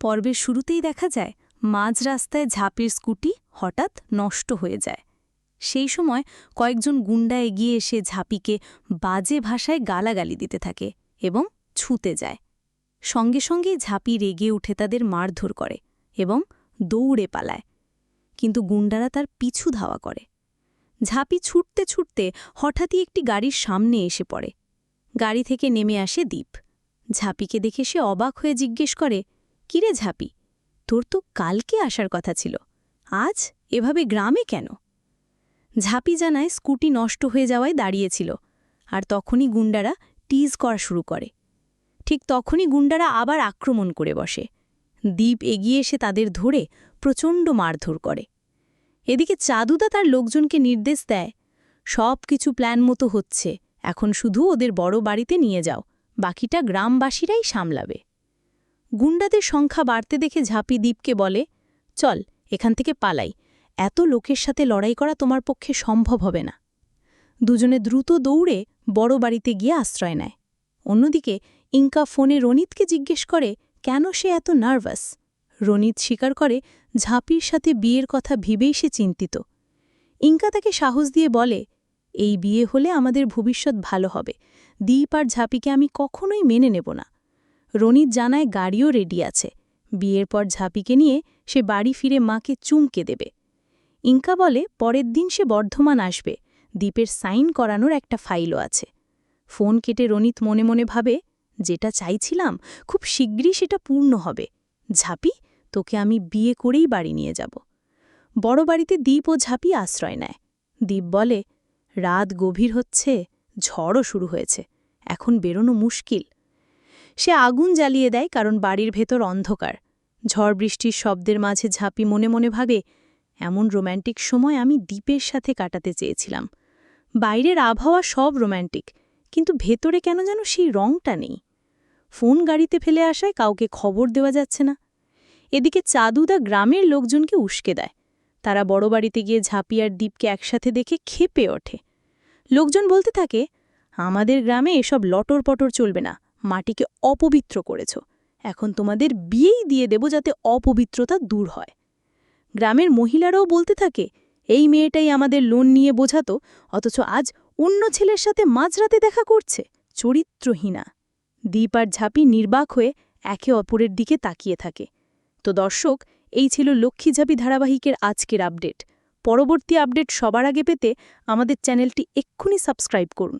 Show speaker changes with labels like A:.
A: পর্বের শুরুতেই দেখা যায়, মাঝ রাস্তায় ঝাঁপির স্কুটি হঠাৎ নষ্ট হয়ে যায়। সেই সময় কয়েকজন গুন্ডা এগিয়ে এসে ঝাঁপিকে বাজে ভাষায় গালাগালি দিতে থাকে এবং ছুতে যায়। সঙ্গে সঙ্গেই ঝাঁপি রেগে উঠে তাদের মারধর করে এবং দৌড়ে পালায়। কিন্তু গুন্ডারা তার পিছু ধাওয়া করে। ঝাঁপি ছুটতে ছুটতে হঠাৎই একটি গাড়ির সামনে এসে পড়ে। গাড়ি থেকে নেমে আসে দ্বীপ ঝাঁপিকে দেখে সে অবাক হয়ে জিজ্ঞেস করে কিরে ঝাঁপি, তোর তো কালকে আসার কথা ছিল, আজ এভাবে গ্রামে কেন? ঝাঁপি জানায় স্কুটি নষ্ট হয়ে যাওয়ায় দাঁড়িয়েছিল, আর তখনই গুন্ডারা টিজ করা শুরু করে। ঠিক তখনই গুন্ডারা আবার আক্রমণ করে বসে। দ্বীপ এগিয়ে এসে তাদের ধরে প্রচণ্ড মারধর করে। এদিকে চাদুদা তার লোকজনকে নির্দেশ দেয়, সব কিছু প্ল্যান মতো হচ্ছে, এখন শুধু ওদের বড় বাড়িতে নিয়ে যাও, বাকিটা গ্রামবাসীরাই সামলাবে। গুন্ডাদের সংখ্যা বাড়তে দেখে ঝাঁপি দ্বীপকে বলে, চল, এখান থেকে পালাই। এত লোকের সাথে লড়াই করা তোমার পক্ষে সম্ভব হবে না। দুজনে দ্রুত দৌড়ে বড় বাড়িতে গিয়ে আশ্রয় নেয়। অন্যদিকে ইঙ্কা ফোনে রনিতকে জিজ্ঞেস করে, কেন সে এত নার্ভাস? রনিত স্বীকার করে ঝাঁপির সাথে বিয়ের কথা ভেবেই সে চিন্তিত। ইঙ্কা তাকে সাহস দিয়ে বলে, এই বিয়ে হলে আমাদের ভবিষ্যৎ ভালো হবে। দ্বীপ আর ঝাঁপিকে আমি কখনোই মেনে নেব না। রনিত জানায় গাড়িও রেডি আছে। বিয়ের পর ঝাঁপিকে নিয়ে সে বাড়ি ফিরে মাকে চুমকে দেবে। ইঙ্কা বলে, পরের দিন সে বর্ধমান আসবে। দ্বীপের সাইন করানোর একটা ফাইলও আছে। ফোন কেটে রনিত মনে মনে ভাবে, যেটা চাইছিলাম, খুব শীঘ্রই সেটা পূর্ণ হবে। ঝাঁপি, তোকে আমি বিয়ে করেই বাড়ি নিয়ে যাব। বড় বাড়িতে দ্বীপ ও ঝাঁপি আশ্রয় নেয়। দ্বীপ বলে, রাত গভীর হচ্ছে, ঝড়ও শুরু হয়েছে। এখন বেরোনো মুশকিল। সে আগুন জ্বালিয়ে দেয় কারণ বাড়ির ভেতর অন্ধকার। ঝড় বৃষ্টির শব্দের মাঝে ঝাঁপি মনে মনে ভাবে, এমন রোম্যান্টিক সময় আমি দ্বীপের সাথে কাটাতে চেয়েছিলাম। বাইরের আবহাওয়া সব রোম্যান্টিক, কিন্তু ভেতরে কেন যেন সেই রংটা নেই। ফোন গাড়িতে ফেলে আসায় কাউকে খবর দেওয়া যাচ্ছে না। এদিকে চাদুদা গ্রামের লোকজনকে উস্কে দেয়। তারা বড় বাড়িতে গিয়ে ঝাঁপিয়ার দ্বীপকে একসাথে দেখে খেপে ওঠে। লোকজন বলতে থাকে, আমাদের গ্রামে এসব লটর পটর চলবে না। মাটিকে অপবিত্র করেছ। এখন তোমাদের বিয়েই দিয়ে দেব যাতে অপবিত্রতা দূর হয়। গ্রামের মহিলারাও বলতে থাকে, এই মেয়েটাই আমাদের লোন নিয়ে বোঝাতো, অথচ আজ অন্য ছেলের সাথে মাঝরাতে দেখা করছে, চরিত্রহীনা। দ্বীপ আর ঝাঁপি নির্বাক হয়ে একে অপরের দিকে তাকিয়ে থাকে। তো দর্শক, এই ছিল লক্ষ্মীঝাপি ধারাবাহিকের আজকের আপডেট। পরবর্তী আপডেট সবার আগে পেতে আমাদের চ্যানেলটি এক্ষুনি সাবস্ক্রাইব করুন।